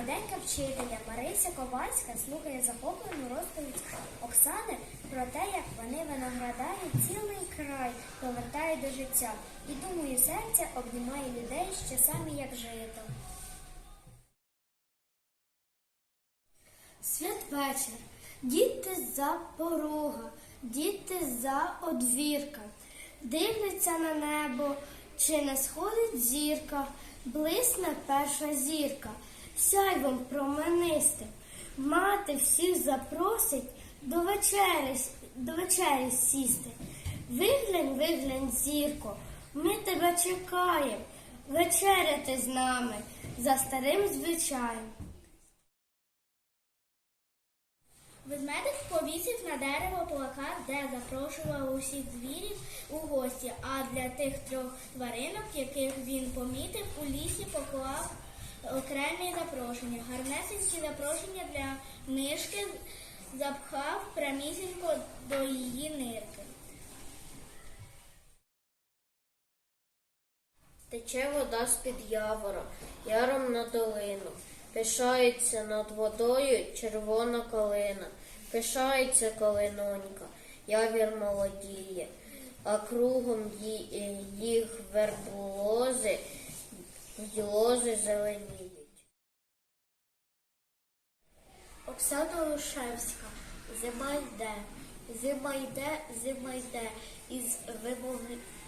вчителя Марися Ковальська слухає захоплену розповідь Оксани про те, як вони виноградають цілий край, повертають до життя. І думаю, серце обнімає людей ще самі як жито. Святвечір. Діти за порога, діти за одвірка. Дивляться на небо, чи не сходить зірка, блисне перша зірка, сяйвом променистим. Мати всіх запросить до вечері, до вечері сісти. Виглянь, виглянь, зірко, ми тебе чекаємо, вечеряти з нами за старим звичаєм. Ведмедик повісив на дерево плакат, де запрошував усіх звірів у гості, а для тих трьох тваринок, яких він помітив, у лісі поклав окремі запрошення. Гарнесенькі запрошення для мишки запхав прямісінько до її нирки. Тече вода з-під явора, яром на долину. Пишається над водою червона калина. Пишається калинонька, явір молодіє, а кругом їх верблози й зеленіють. Оксана Лушевська, зима йде, зима йде, зима йде із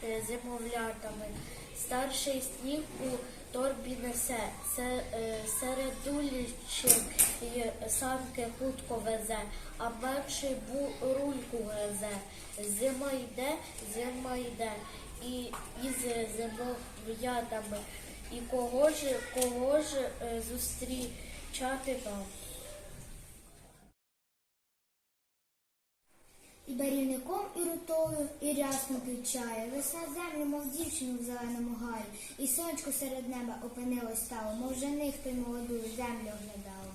е, зимовлятами. Старший сніг у торбі несе, се, е, середулічі й санки хутко везе, а менший бу рульку гризе. Зима йде, зима йде, і із зимовлятами. І кого ж, кого ж е, зустрічати нам? І барівником, і рутою, і рясно кричає, Весна землю, мов дівчину в зеленому гаї, і сонечко серед неба опинилось стало, мов жених той молоду землю оглядало.